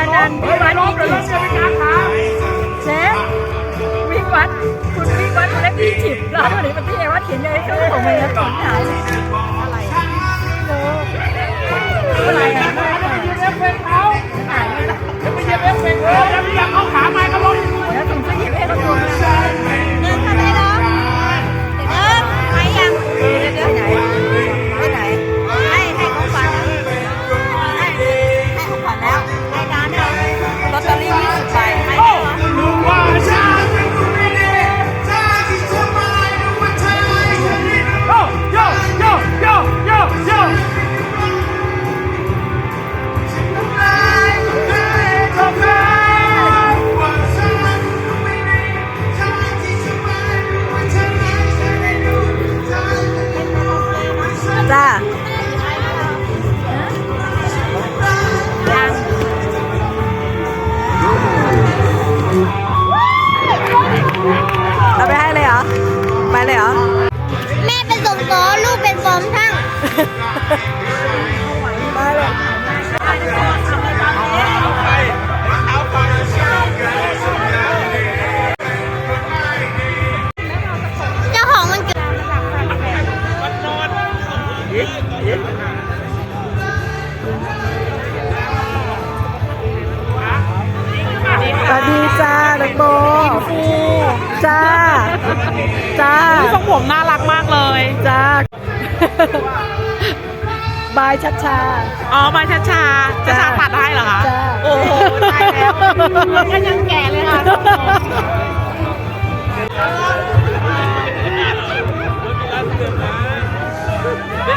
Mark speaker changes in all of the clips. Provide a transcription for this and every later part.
Speaker 1: านันวิวัฒน์อีจิต์เชฟวิวัฒน์คุณวิวัฒน์เล็กอีจิต์เราวันนี้เป็นพี่เอวัฒน์เขียนในเครื่องของมันแล้วขนถ่าย เล
Speaker 2: ยเหรอ แม่เป็นสมโตลูกเป็นฟอร์มช่าง
Speaker 1: มาเลย
Speaker 2: เจ้าของมันเกิด
Speaker 1: สวัสดีจ้าดักโบ
Speaker 3: ผมน่ารักมากเลย
Speaker 1: จ้าบายชัดชา
Speaker 3: อ๋อมาช้าช้าช้า
Speaker 1: จ้า
Speaker 3: ช้าๆตัดให้เหรอคะ
Speaker 1: จ้า
Speaker 3: โอ้โหตายแล้วก็ยังแก่เลยค่ะ
Speaker 4: เม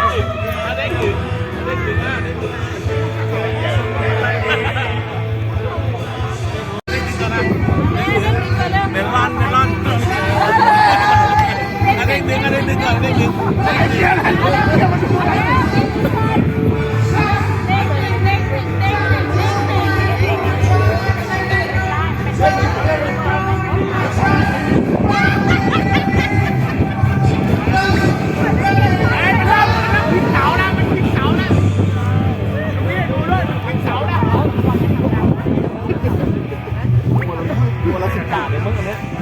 Speaker 4: ตัวละสิบบาทเลยมึงอันเนี้ย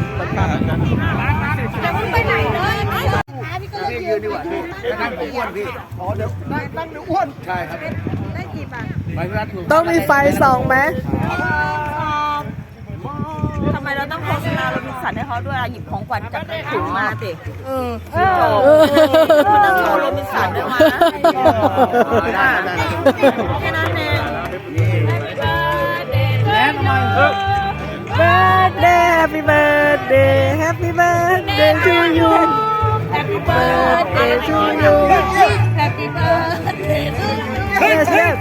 Speaker 4: ดึงก่อนอันนี้ดึง
Speaker 1: ต้องมีไฟส่องไหม
Speaker 5: ทำไมเราต้องโฆษณาโรบินสันให้เขาด้วยอะหยิบของขวัญจากถุงมาติ
Speaker 1: เออ
Speaker 5: มันต้องโชว์โรบินสันด้วยมาแค่นั้นเอง
Speaker 1: birthday happy birthday happy birthday to you happy birthday to you.
Speaker 2: Happy birthday. To you
Speaker 1: yes yes.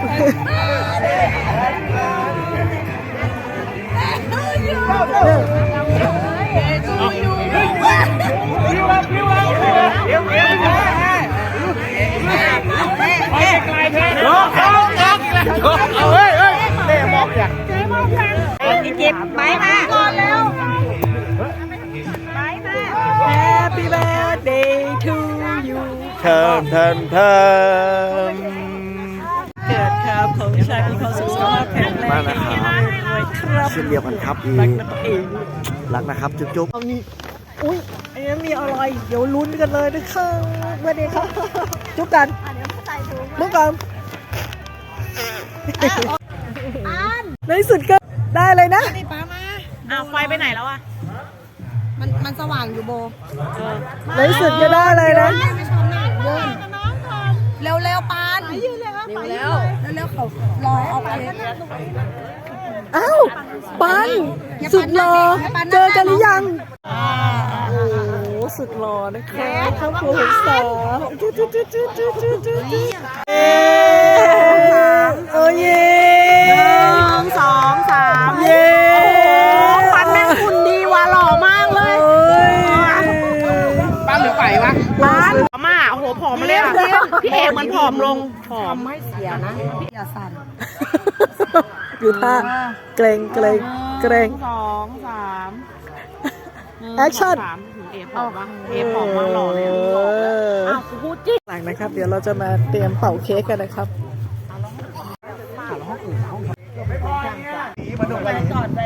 Speaker 1: Happy
Speaker 4: ทิมเทิมเทิม
Speaker 1: เกิดครับของชายมีความสุขสุขภาพแข็งแรง
Speaker 4: มากนะครับ
Speaker 1: รวยครับ
Speaker 4: เช่นเดียวกันครับอี
Speaker 1: รักนะตัวเอง
Speaker 4: รักนะครับ จุ๊บจุ๊บ
Speaker 1: เอานี่อุ้ยอันนี้มีอะไรเดี๋ยวลุ้นกันเลยนะครับสวัสดีครับจุ๊บกันลุกกันในที่สุดก็ได้เลยนะ
Speaker 3: อ้าวไฟไปไหนแล้วอะ
Speaker 2: มันมันสว่างอยู่โบ
Speaker 1: ในที่สุดก็ได้เลยนะ
Speaker 2: เดินเร็วเร็วปานยืนเลยคร็วแล้วเร็วเขารอเอาไป
Speaker 1: อ้าวปานสุดรอเจอกันหรือยังอ้โสุดหล่อนะคะข้าวโพดวหงสาวจุ๊จุ๊จุ๊จุ๊จุ๊จุ๊
Speaker 3: พี่เอกมันผอมลงผอม
Speaker 2: อย่าสั่น
Speaker 1: อยู่ท่าเกรงเกรงเกรง
Speaker 3: สองสามหนึ่ง
Speaker 1: Action
Speaker 3: สองสามเอผอมวะเอผอมมากหล่อเลยอะอ้าวกูพูดจริง
Speaker 1: หลังนะครับ เดี๋ยวเราจะมาเตรียมเป่าเค้กกันนะครับ
Speaker 5: ไปจอดไปไปเที่ยวนะ